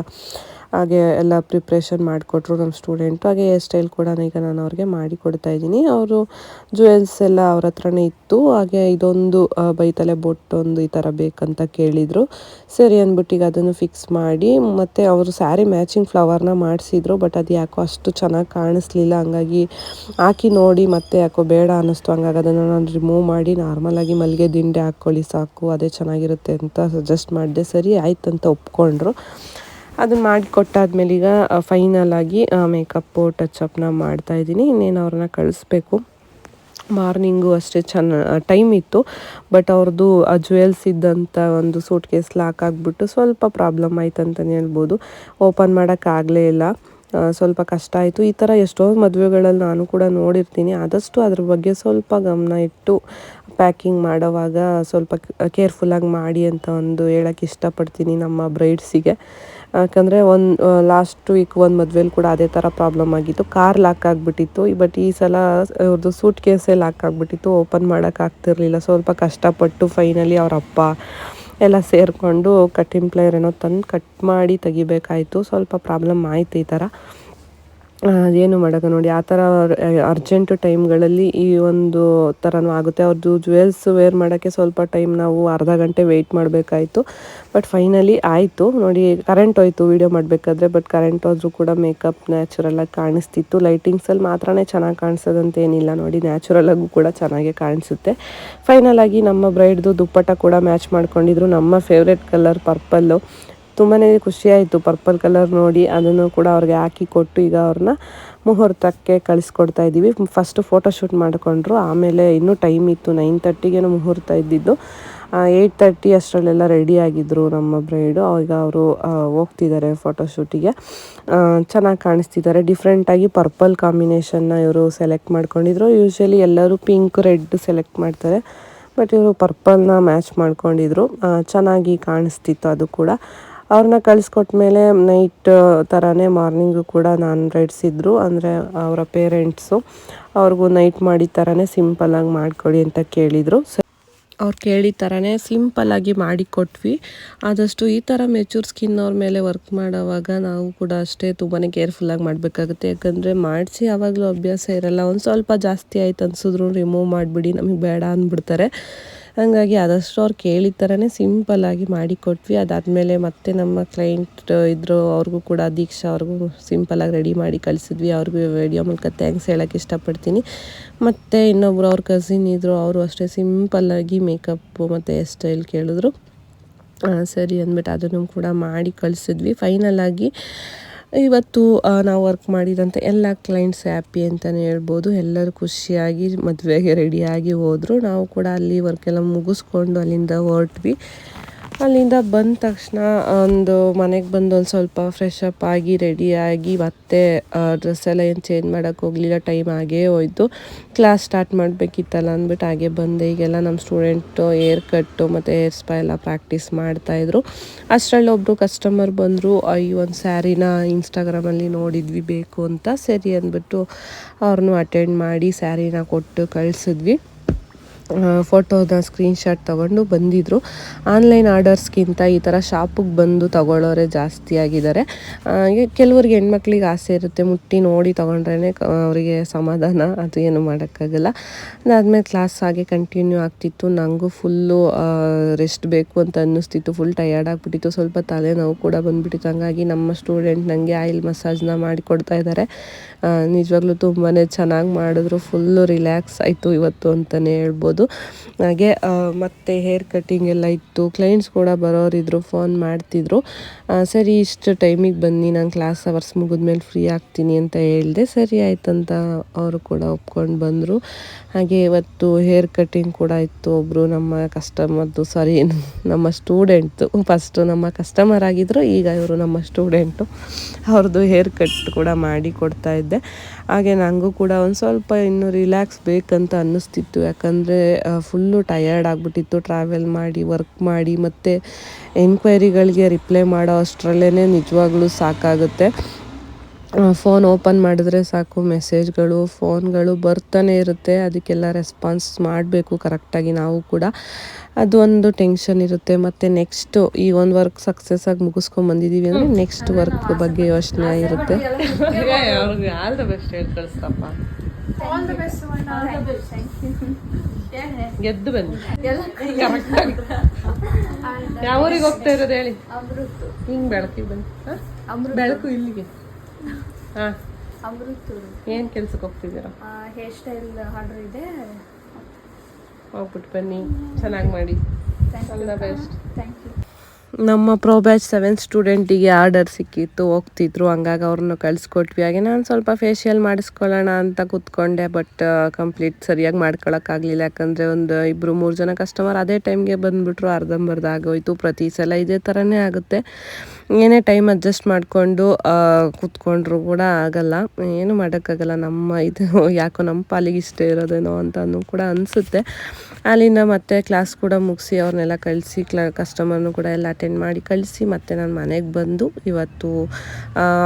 ಹಾಗೆ ಎಲ್ಲ ಪ್ರಿಪ್ರೇಷನ್ ಮಾಡಿಕೊಟ್ರು ನಮ್ಮ ಸ್ಟೂಡೆಂಟು ಹಾಗೆ ಹೇರ್ ಸ್ಟೈಲ್ ಕೂಡ ಈಗ ನಾನು ಅವ್ರಿಗೆ ಮಾಡಿ ಕೊಡ್ತಾ ಇದ್ದೀನಿ. ಅವರು ಜ್ಯುವೆಲ್ಸ್ ಎಲ್ಲ ಅವ್ರ ಹತ್ರನೇ ಇತ್ತು. ಹಾಗೆ ಇದೊಂದು ಬೈತಲೆ ಬೊಟ್ಟು ಒಂದು ಈ ಥರ ಬೇಕಂತ ಕೇಳಿದರು. ಸರಿ ಅಂದ್ಬಿಟ್ಟು ಈಗ ಅದನ್ನು ಫಿಕ್ಸ್ ಮಾಡಿ, ಮತ್ತು ಅವರು ಸ್ಯಾರಿ ಮ್ಯಾಚಿಂಗ್ ಫ್ಲವರ್ನ ಮಾಡಿಸಿದ್ರು ಬಟ್ ಅದು ಯಾಕೋ ಅಷ್ಟು ಚೆನ್ನಾಗಿ ಕಾಣಿಸ್ಲಿಲ್ಲ. ಹಂಗಾಗಿ ಹಾಕಿ ನೋಡಿ ಮತ್ತೆ ಯಾಕೋ ಬೇಡ ಅನ್ನಿಸ್ತು. ಹಂಗಾಗಿ ಅದನ್ನು ನಾನು ರಿಮೂವ್ ಮಾಡಿ ನಾರ್ಮಲಾಗಿ ಮಲ್ಲಿಗೆ ದಿಂಡೆ ಹಾಕ್ಕೊಳ್ಳಿ ಸಾಕು, ಅದೇ ಚೆನ್ನಾಗಿರುತ್ತೆ ಅಂತ ಸಜೆಸ್ಟ್ ಮಾಡಿದೆ. ಸರಿ ಆಯ್ತು ಅಂತ ಒಪ್ಕೊಂಡ್ರು. ಅದನ್ನ ಮಾಡಿ ಕೊಟ್ಟಾದ್ಮೇಲೆ ಈಗ ಫೈನಲ್ ಆಗಿ ಮೇಕಪ್ಪು ಟಚಪ್ನ ಮಾಡ್ತಾ ಇದ್ದೀನಿ. ಇನ್ನೇನು ಅವ್ರನ್ನ ಕಳಿಸ್ಬೇಕು. ಮಾರ್ನಿಂಗು ಅಷ್ಟೇ ಚೆನ್ನ ಟೈಮ್ ಇತ್ತು. ಬಟ್ ಅವ್ರದ್ದು ಜ್ಯುವೆಲ್ಸ್ ಇದ್ದಂಥ ಒಂದು ಸೂಟ್ ಕೇಸ್ ಲಾಕ್ ಆಗಿಬಿಟ್ಟು ಸ್ವಲ್ಪ ಪ್ರಾಬ್ಲಮ್ ಆಯ್ತು ಅಂತಲೇ ಹೇಳ್ಬೋದು. ಓಪನ್ ಮಾಡೋಕ್ಕಾಗಲೇ ಇಲ್ಲ. ಸ್ವಲ್ಪ ಕಷ್ಟ ಆಯಿತು. ಈ ಥರ ಎಷ್ಟೋ ಮದುವೆಗಳಲ್ಲಿ ನಾನು ಕೂಡ ನೋಡಿರ್ತೀನಿ. ಆದಷ್ಟು ಅದ್ರ ಬಗ್ಗೆ ಸ್ವಲ್ಪ ಗಮನ ಇಟ್ಟು ಪ್ಯಾಕಿಂಗ್ ಮಾಡೋವಾಗ ಸ್ವಲ್ಪ ಕೇರ್ಫುಲ್ಲಾಗಿ ಮಾಡಿ ಅಂತ ಒಂದು ಹೇಳೋಕ್ಕೆ ಇಷ್ಟಪಡ್ತೀನಿ ನಮ್ಮ ಬ್ರೈಡ್ಸಿಗೆ ಯಾಕಂದರೆ ಒಂದು ಲಾಸ್ಟ್ ವೀಕ್ ಒಂದು ಮದುವೆಲಿ ಕೂಡ ಅದೇ ಥರ ಪ್ರಾಬ್ಲಮ್ ಆಗಿತ್ತು. ಕಾರ್ ಲಾಕ್ ಆಗಿಬಿಟ್ಟಿತ್ತು. ಬಟ್ ಈ ಸಲ ಅವ್ರದ್ದು ಸೂಟ್ ಕೇಸೇ ಲಾಕ್ ಆಗಿಬಿಟ್ಟಿತ್ತು. ಓಪನ್ ಮಾಡೋಕ್ಕಾಗ್ತಿರ್ಲಿಲ್ಲ ಸ್ವಲ್ಪ ಕಷ್ಟಪಟ್ಟು ಫೈನಲಿ ಅವ್ರ ಅಪ್ಪ ಎಲ್ಲ ಸೇರಿಕೊಂಡು ಕಟ್ಟಿಂಗ್ ಪ್ಲೇಯರ್ ಏನೋ ತಂದು ಕಟ್ ಮಾಡಿ ತೆಗಿಬೇಕಾಯಿತು. ಸ್ವಲ್ಪ ಪ್ರಾಬ್ಲಮ್ ಆಯ್ತು ಈ ಥರ ಏನು ಮಾಡೋಕೆ ನೋಡಿ, ಆ ಥರ ಅರ್ಜೆಂಟ್ ಟೈಮ್ಗಳಲ್ಲಿ ಈ ಒಂದು ಥರನೂ ಆಗುತ್ತೆ. ಅವ್ರದ್ದು ಜ್ಯುವೆಲ್ಸ್ ವೇರ್ ಮಾಡೋಕ್ಕೆ ಸ್ವಲ್ಪ ಟೈಮ್ ನಾವು ಅರ್ಧ ಗಂಟೆ ವೆಯ್ಟ್ ಮಾಡಬೇಕಾಯ್ತು. ಬಟ್ ಫೈನಲಿ ಆಯಿತು. ನೋಡಿ ಕರೆಂಟ್ ಹೋಯ್ತು ವೀಡಿಯೋ ಮಾಡಬೇಕಾದ್ರೆ ಬಟ್ ಕರೆಂಟ್ ಹೋದ್ರೂ ಕೂಡ ಮೇಕಪ್ ನ್ಯಾಚುರಲಾಗಿ ಕಾಣಿಸ್ತಿತ್ತು. ಲೈಟಿಂಗ್ಸಲ್ಲಿ ಮಾತ್ರನೇ ಚೆನ್ನಾಗಿ ಕಾಣಿಸೋದಂತೇನಿಲ್ಲ ನೋಡಿ ನ್ಯಾಚುರಲಾಗೂ ಕೂಡ ಚೆನ್ನಾಗೇ ಕಾಣಿಸುತ್ತೆ. ಫೈನಲಾಗಿ ನಮ್ಮ ಬ್ರೈಡ್ದು ದುಪ್ಪಟ್ಟ ಕೂಡ ಮ್ಯಾಚ್ ಮಾಡ್ಕೊಂಡಿದ್ರು. ನಮ್ಮ ಫೇವ್ರೆಟ್ ಕಲರ್ ಪರ್ಪಲ್ಲು ತುಂಬಾ ಖುಷಿಯಾಯಿತು ಪರ್ಪಲ್ ಕಲರ್ ನೋಡಿ, ಅದನ್ನು ಕೂಡ ಅವ್ರಿಗೆ ಹಾಕಿ ಕೊಟ್ಟು ಈಗ ಅವ್ರನ್ನ ಮುಹೂರ್ತಕ್ಕೆ ಕಳಿಸ್ಕೊಡ್ತಾ ಇದ್ದೀವಿ ಫಸ್ಟು ಫೋಟೋಶೂಟ್ ಮಾಡಿಕೊಂಡ್ರು, ಆಮೇಲೆ ಇನ್ನೂ ಟೈಮ್ ಇತ್ತು ನೈನ್ ತರ್ಟಿಗೇನೋ ಮುಹೂರ್ತ ಇದ್ದಿದ್ದು. ಏಯ್ಟ್ ತರ್ಟಿ ಅಷ್ಟರಲ್ಲೆಲ್ಲ ರೆಡಿ ಆಗಿದ್ದರು ನಮ್ಮ ಬ್ರೈಡು ಈಗ ಅವರು ಹೋಗ್ತಿದ್ದಾರೆ ಫೋಟೋಶೂಟಿಗೆ ಚೆನ್ನಾಗಿ ಕಾಣಿಸ್ತಿದ್ದಾರೆ ಡಿಫ್ರೆಂಟಾಗಿ ಪರ್ಪಲ್ ಕಾಂಬಿನೇಷನ್ನ ಇವರು ಸೆಲೆಕ್ಟ್ ಮಾಡ್ಕೊಂಡಿದ್ರು. ಯೂಶ್ವಲಿ ಎಲ್ಲರೂ ಪಿಂಕ್ ರೆಡ್ ಸೆಲೆಕ್ಟ್ ಮಾಡ್ತಾರೆ. ಬಟ್ ಇವರು ಪರ್ಪಲ್ನ ಮ್ಯಾಚ್ ಮಾಡ್ಕೊಂಡಿದ್ರು. ಚೆನ್ನಾಗಿ ಕಾಣಿಸ್ತಿತ್ತು ಅದು ಕೂಡ. ಅವ್ರನ್ನ ಕಳಿಸ್ಕೊಟ್ಮೇಲೆ ನೈಟ್ ಥರನೇ ಮಾರ್ನಿಂಗು ಕೂಡ ನಾನ್ ಇದ್ರು. ಅಂದರೆ ಅವರ ಪೇರೆಂಟ್ಸು ಅವ್ರಿಗೂ ನೈಟ್ ಮಾಡಿದ ಥರನೇ ಸಿಂಪಲ್ಲಾಗಿ ಮಾಡಿಕೊಡಿ ಅಂತ ಕೇಳಿದರು. ಸೊ ಅವ್ರು ಕೇಳಿದ ಥರನೇ ಸಿಂಪಲ್ಲಾಗಿ ಮಾಡಿ ಕೊಟ್ವಿ. ಆದಷ್ಟು ಈ ಥರ ಮೆಚೂರ್ ಸ್ಕಿನ್ ಅವ್ರ ಮೇಲೆ ವರ್ಕ್ ಮಾಡೋವಾಗ ನಾವು ಕೂಡ ಅಷ್ಟೇ ತುಂಬಾ ಕೇರ್ಫುಲ್ಲಾಗಿ ಮಾಡಬೇಕಾಗುತ್ತೆ. ಯಾಕಂದರೆ ಮಾಡಿಸಿ ಯಾವಾಗಲೂ ಅಭ್ಯಾಸ ಇರಲ್ಲ. ಒಂದು ಸ್ವಲ್ಪ ಜಾಸ್ತಿ ಆಯ್ತು ಅನ್ಸಿದ್ರು ರಿಮೂವ್ ಮಾಡಿಬಿಡಿ. ನಮಗೆ ಬೇಡ ಅಂದ್ಬಿಡ್ತಾರೆ. ಹಾಗಾಗಿ ಆದಷ್ಟು ಅವ್ರು ಕೇಳಿದ ಥರನೇ ಸಿಂಪಲ್ಲಾಗಿ ಮಾಡಿಕೊಟ್ವಿ ಅದಾದಮೇಲೆ ಮತ್ತೆ ನಮ್ಮ ಕ್ಲೈಂಟ್ ಇದ್ದರು ಅವ್ರಿಗೂ ಕೂಡ ದೀಕ್ಷಾ ಅವ್ರಿಗೂ ಸಿಂಪಲ್ಲಾಗಿ ರೆಡಿ ಮಾಡಿ ಕಳಿಸಿದ್ವಿ. ಅವ್ರಿಗೂ ವಿಡಿಯೋ ಮೂಲಕ ಥ್ಯಾಂಕ್ಸ್ ಹೇಳೋಕ್ಕೆ ಇಷ್ಟಪಡ್ತೀನಿ. ಮತ್ತು ಇನ್ನೊಬ್ರು ಅವ್ರ ಕಸಿನ್ ಇದ್ದರು ಅವರು ಅಷ್ಟೇ ಸಿಂಪಲ್ಲಾಗಿ ಮೇಕಪ್ಪು ಮತ್ತು ಹೇರ್ ಸ್ಟೈಲ್ ಕೇಳಿದ್ರು ಸರಿ ಅಂದ್ಬಿಟ್ಟು ಅದನ್ನು ಕೂಡ ಮಾಡಿ ಕಳಿಸಿದ್ವಿ. ಫೈನಲ್ ಆಗಿ ಇವತ್ತು ನಾವು ವರ್ಕ್ ಮಾಡಿದಂಥ ಎಲ್ಲ ಕ್ಲೈಂಟ್ಸ್ ಹ್ಯಾಪಿ ಅಂತಲೇ ಹೇಳ್ಬೋದು. ಎಲ್ಲರೂ ಖುಷಿಯಾಗಿ, ಮದುವೆಗೆ ರೆಡಿಯಾಗಿ ಹೋದರು. ನಾವು ಕೂಡ ಅಲ್ಲಿ ವರ್ಕೆಲ್ಲ ಮುಗಿಸ್ಕೊಂಡು ಅಲ್ಲಿಂದ ಹೊರಟ್ವಿ. ಅಲ್ಲಿಂದ ಬಂದ ತಕ್ಷಣ ಒಂದು ಮನೆಗೆ ಬಂದು ಒಂದು ಸ್ವಲ್ಪ ಫ್ರೆಶ್ ಅಪ್ ಆಗಿ ರೆಡಿಯಾಗಿ ಮತ್ತೆ ಡ್ರೆಸ್ ಎಲ್ಲ ಏನು ಚೇಂಜ್ ಮಾಡೋಕ್ಕೆ ಹೋಗಲಿಲ್ಲ ಟೈಮ್ ಆಗೇ ಹೋಯ್ತು. ಕ್ಲಾಸ್ ಸ್ಟಾರ್ಟ್ ಮಾಡಬೇಕಿತ್ತಲ್ಲ ಅಂದ್ಬಿಟ್ಟು ಹಾಗೆ ಬಂದೆ. ಈಗೆಲ್ಲ ನಮ್ಮ ಸ್ಟೂಡೆಂಟು ಏರ್ ಕಟ್ಟು ಮತ್ತು ಹೇರ್ ಸ್ಪಾ ಎಲ್ಲ ಪ್ರಾಕ್ಟೀಸ್ ಮಾಡ್ತಾಯಿದ್ರು ಅಷ್ಟರಲ್ಲಿ ಒಬ್ಬರು ಕಸ್ಟಮರ್ ಬಂದರು. ಈ ಒಂದು ಸ್ಯಾರಿನ ಇನ್ಸ್ಟಾಗ್ರಾಮಲ್ಲಿ ನೋಡಿದ್ವಿ ಬೇಕು ಅಂತ. ಸರಿ ಅಂದ್ಬಿಟ್ಟು ಅವ್ರನ್ನೂ ಅಟೆಂಡ್ ಮಾಡಿ ಸ್ಯಾರಿನ ಕೊಟ್ಟು ಕಳಿಸಿದ್ವಿ. ಫೋಟೋದ ಸ್ಕ್ರೀನ್ಶಾಟ್ ತೊಗೊಂಡು ಬಂದಿದ್ದರು ಆನ್ಲೈನ್ ಆರ್ಡರ್ಸ್ಗಿಂತ ಈ ಥರ ಶಾಪಿಗೆ ಬಂದು ತಗೊಳ್ಳೋರೆ ಜಾಸ್ತಿ ಆಗಿದ್ದಾರೆ. ಕೆಲವ್ರಿಗೆ ಹೆಣ್ಮಕ್ಳಿಗೆ ಆಸೆ ಇರುತ್ತೆ, ಮುಟ್ಟಿ ನೋಡಿ ತೊಗೊಂಡ್ರೇ ಅವರಿಗೆ ಸಮಾಧಾನ, ಅದು ಏನು ಮಾಡೋಕ್ಕಾಗಲ್ಲ. ಅದಾದಮೇಲೆ ಕ್ಲಾಸ್ ಹಾಗೆ ಕಂಟಿನ್ಯೂ ಆಗ್ತಿತ್ತು. ನನಗೂ ಫುಲ್ಲು ರೆಸ್ಟ್ ಬೇಕು ಅಂತ ಅನ್ನಿಸ್ತಿತ್ತು. ಫುಲ್ ಟಯರ್ಡ್ ಆಗಿಬಿಟ್ಟಿತ್ತು. ಸ್ವಲ್ಪ ತಲೆನೋವು ಕೂಡ ಬಂದುಬಿಟ್ಟಿತ್ತು. ಹಂಗಾಗಿ ನಮ್ಮ ಸ್ಟೂಡೆಂಟ್ ನನಗೆ ಆಯಿಲ್ ಮಸಾಜ್ನ ಮಾಡಿಕೊಡ್ತಾ ಇದ್ದಾರೆ. ನಿಜವಾಗ್ಲೂ ತುಂಬಾ ಚೆನ್ನಾಗಿ ಮಾಡಿದ್ರು. ಫುಲ್ಲು ರಿಲ್ಯಾಕ್ಸ್ ಆಯಿತು ಇವತ್ತು ಅಂತಲೇ ಹೇಳ್ಬೋದು. ಹಾಗೆ ಆ, ಮತ್ತೆ ಹೇರ್ ಕಟ್ಟಿಂಗ್ ಎಲ್ಲ ಇತ್ತು. ಕ್ಲೈಂಟ್ಸ್ ಕೂಡ ಬರೋರಿದ್ರು ಫೋನ್ ಮಾಡ್ತಿದ್ರು. ಸರಿ ಇಷ್ಟು ಟೈಮಿಗೆ ಬನ್ನಿ ನಾನು ಕ್ಲಾಸ್ ಅವರ್ಸ್ ಮುಗಿದ್ಮೇಲೆ ಫ್ರೀ ಆಗ್ತೀನಿ ಅಂತ ಹೇಳಿದೆ. ಸರಿ ಆಯ್ತಂತ ಅವರು ಕೂಡ ಒಪ್ಕೊಂಡು ಬಂದರು. ಹಾಗೆ ಇವತ್ತು ಹೇರ್ ಕಟ್ಟಿಂಗ್ ಕೂಡ ಇತ್ತು. ಒಬ್ಬರು ನಮ್ಮ ಕಸ್ಟಮರ್ದು ಸಾರಿ ನಮ್ಮ ಸ್ಟೂಡೆಂಟ್ದು ಫಸ್ಟು ನಮ್ಮ ಕಸ್ಟಮರ್ ಆಗಿದ್ದರು ಈಗ ಇವರು ನಮ್ಮ ಸ್ಟೂಡೆಂಟು ಅವ್ರದ್ದು ಹೇರ್ ಕಟ್ ಕೂಡ ಮಾಡಿ ಕೊಡ್ತಾ ಇದ್ದೆ. ಹಾಗೆ ನನಗೂ ಕೂಡ ಒಂದು ಸ್ವಲ್ಪ ಇನ್ನು ರಿಲ್ಯಾಕ್ಸ್ ಬೇಕಂತ ಅನ್ನಿಸ್ತಿತ್ತು. ಯಾಕಂದರೆ ಫುಲ್ಲು ಟಯರ್ಡ್ ಆಗಿಬಿಟ್ಟಿತ್ತು. ಟ್ರಾವೆಲ್ ಮಾಡಿ ವರ್ಕ್ ಮಾಡಿ, ಮತ್ತು ಎನ್ಕ್ವೈರಿಗಳಿಗೆ ರಿಪ್ಲೈ ಮಾಡೋ ಅಷ್ಟರಲ್ಲೇ ನಿಜವಾಗ್ಲೂ ಸಾಕಾಗುತ್ತೆ. ಫೋನ್ ಓಪನ್ ಮಾಡಿದ್ರೆ ಸಾಕು ಮೆಸೇಜ್ಗಳು ಫೋನ್ಗಳು ಬರ್ತಾನೆ ಇರುತ್ತೆ. ಅದಕ್ಕೆಲ್ಲ ರೆಸ್ಪಾನ್ಸ್ ಮಾಡಬೇಕು ಕರೆಕ್ಟಾಗಿ ನಾವು ಕೂಡ. ಅದು ಒಂದು ಟೆನ್ಷನ್ ಇರುತ್ತೆ. ಮತ್ತು ನೆಕ್ಸ್ಟು ಈ ಒಂದು ವರ್ಕ್ ಸಕ್ಸಸ್ ಆಗಿ ಮುಗಿಸ್ಕೊಂಡ್ ಬಂದಿದ್ದೀವಿ ಅಂದರೆ ನೆಕ್ಸ್ಟ್ ವರ್ಕ್ ಬಗ್ಗೆ ಯೋಚನೆ ಇರುತ್ತೆ. ಗೆದ್ದು ಬನ್ನಿ. ಯಾವ ಊರಿಗೆ ಹೋಗ್ತಾ ಇರೋದು ಹೇಳಿ? ಹಿಂಗ್ ಹಿಂಗೆ ಬೆಳಕಿಗೆ ಬನ್ನಿ. ಅಮೃತ್. ಬೆಳಕು ಇಲ್ಲಿಗೆ. ಹಾಂ. ಅಮೃತ್ ಏನು ಕೆಲ್ಸಕ್ಕೆ ಹೋಗ್ತಿದ್ದೀರಾ? ಹೇರ್ ಸ್ಟೈಲ್ ಆರ್ಡರ್ ಇದೆ. ಹೋಗ್ಬಿಟ್ಟು ಬನ್ನಿ ಚೆನ್ನಾಗಿ ಮಾಡಿ. All the best thank you ನಮ್ಮ ಪ್ರೋ ಬ್ಯಾಚ್ ಸೆವೆನ್ ಸ್ಟೂಡೆಂಟಿಗೆ ಆರ್ಡರ್ ಸಿಕ್ಕಿತ್ತು ಹೋಗ್ತಿದ್ರು ಹಂಗಾಗಿ ಅವ್ರನ್ನ ಕಳಿಸ್ಕೊಟ್ವಿ. ಹಾಗೆ ನಾನು ಸ್ವಲ್ಪ ಫೇಶಿಯಲ್ ಮಾಡಿಸ್ಕೊಳ್ಳೋಣ ಅಂತ ಕೂತ್ಕೊಂಡೆ ಬಟ್ ಕಂಪ್ಲೀಟ್ ಸರಿಯಾಗಿ ಮಾಡ್ಕೊಳಕ್ಕಾಗಲಿಲ್ಲ. ಯಾಕಂದರೆ ಒಂದು ಇಬ್ಬರು ಮೂರು ಜನ ಕಸ್ಟಮರ್ ಅದೇ ಟೈಮ್ಗೆ ಬಂದುಬಿಟ್ರು ಅರ್ಧಂಬರ್ಧ ಆಗೋಯ್ತು. ಪ್ರತಿ ಸಲ ಇದೇ ಥರನೇ ಆಗುತ್ತೆ. ಏನೇ ಟೈಮ್ ಅಡ್ಜಸ್ಟ್ ಮಾಡಿಕೊಂಡು ಕೂತ್ಕೊಂಡ್ರು ಕೂಡ ಆಗಲ್ಲ. ಏನು ಮಾಡೋಕ್ಕಾಗಲ್ಲ. ನಮ್ಮ ಇದು ಯಾಕೋ ನಮ್ಮ ಪಾಲಿಗೆ ಇಷ್ಟ ಇರೋದೇನೋ ಅಂತಲೂ ಕೂಡ ಅನಿಸುತ್ತೆ. ಅಲ್ಲಿಂದ ಮತ್ತೆ ಕ್ಲಾಸ್ ಕೂಡ ಮುಗಿಸಿ ಅವ್ರನ್ನೆಲ್ಲ ಕಳಿಸಿ ಕ್ಲಾ ಕಸ್ಟಮರ್ನು ಕೂಡ ಎಲ್ಲ ಅಟೆಂಡ್ ಮಾಡಿ ಕಳಿಸಿ ಮತ್ತೆ ನಾನು ಮನೆಗೆ ಬಂದು ಇವತ್ತು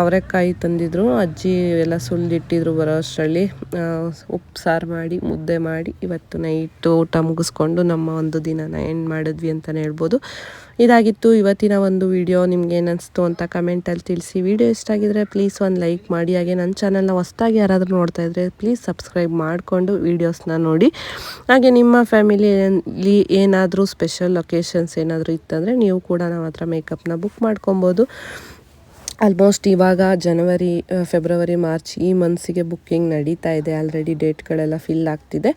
ಅವರೆಕಾಯಿ ತಂದಿದ್ರು. ಅಜ್ಜಿ ಎಲ್ಲ ಸುಲಿದಿಟ್ಟಿದ್ರು ಬರೋ ಅಷ್ಟರಲ್ಲಿ. ಉಪ್ಪು, ಸಾರು ಮಾಡಿ, ಮುದ್ದೆ ಮಾಡಿ ಇವತ್ತು ನೈಟ್ ಊಟ ಮುಗಿಸ್ಕೊಂಡು ನಮ್ಮ ಒಂದು ದಿನನ ಎಂಡ್ ಮಾಡಿದ್ವಿ ಅಂತಲೇ ಹೇಳ್ಬೋದು. ಇದಾಗಿತ್ತು. ಇವತ್ತಿನ ಒಂದು ವಿಡಿಯೋ ನಿಮ್ಗೆ ಏನಿಸ್ತು ಅಂತ ಕಮೆಂಟಲ್ಲಿ ತಿಳಿಸಿ. ವಿಡಿಯೋ ಇಷ್ಟ ಆಗಿದ್ರೆ ಪ್ಲೀಸ್ ಒಂದು ಲೈಕ್ ಮಾಡಿ. ಹಾಗೆ ನನ್ನ ಚಾನಲ್ನ ಹೊಸ್ದಾಗಿ ಯಾರಾದರೂ ನೋಡ್ತಾ ಇದ್ದರೆ ಪ್ಲೀಸ್ ಸಬ್ಸ್ಕ್ರೈಬ್ ಮಾಡಿಕೊಂಡು ವೀಡಿಯೋಸ್ನ ನೋಡಿ. ಹಾಗೆ ನಿಮ್ಮ ಫ್ಯಾಮಿಲಿಯಲ್ಲಿ ಏನಾದರೂ ಸ್ಪೆಷಲ್ ಲೊಕೇಶನ್ಸ್ ಏನಾದರೂ ಇತ್ತಂದರೆ ನೀವು ಕೂಡ ನಾವು ಹತ್ರ ಮೇಕಪ್ನ ಬುಕ್ ಮಾಡ್ಕೊಬೋದು. ಆಲ್ಮೋಸ್ಟ್ ಇವಾಗ ಜನವರಿ ಫೆಬ್ರವರಿ, ಮಾರ್ಚ್ ಈ ಮಂತ್ಸಿಗೆ ಬುಕ್ಕಿಂಗ್ ನಡೀತಾ ಇದೆ. ಆಲ್ರೆಡಿ ಡೇಟ್ಗಳೆಲ್ಲ ಫಿಲ್ ಆಗ್ತಿದೆ.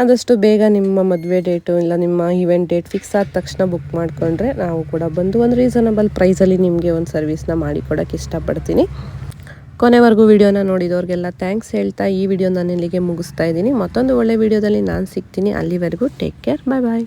ಆದಷ್ಟು ಬೇಗ ನಿಮ್ಮ ಮದುವೆ ಡೇಟು ಇಲ್ಲ, ನಿಮ್ಮ ಇವೆಂಟ್ ಡೇಟ್ ಫಿಕ್ಸ್ ಆದ ತಕ್ಷಣ ಬುಕ್ ಮಾಡಿಕೊಂಡ್ರೆ ನಾವು ಕೂಡ ಬಂದು ಒಂದು ರೀಸನಬಲ್ ಪ್ರೈಸಲ್ಲಿ ನಿಮಗೆ ಒಂದು ಸರ್ವಿಸ್ನ ಮಾಡಿಕೊಡೋಕ್ಕೆ ಇಷ್ಟಪಡ್ತೀನಿ. ಕೊನೆವರೆಗೂ ವಿಡಿಯೋನ ನೋಡಿದವ್ರಿಗೆಲ್ಲ ಥ್ಯಾಂಕ್ಸ್ ಹೇಳ್ತಾ ಈ ವಿಡಿಯೋ ನಾನು ಇಲ್ಲಿಗೆ ಮುಗಿಸ್ತಾ ಇದ್ದೀನಿ. ಮತ್ತೊಂದು ಒಳ್ಳೆ ವಿಡಿಯೋದಲ್ಲಿ ನಾನು ಸಿಗ್ತೀನಿ. ಅಲ್ಲಿವರೆಗೂ ಟೇಕ್ ಕೇರ್ ಬಾಯ್ ಬಾಯ್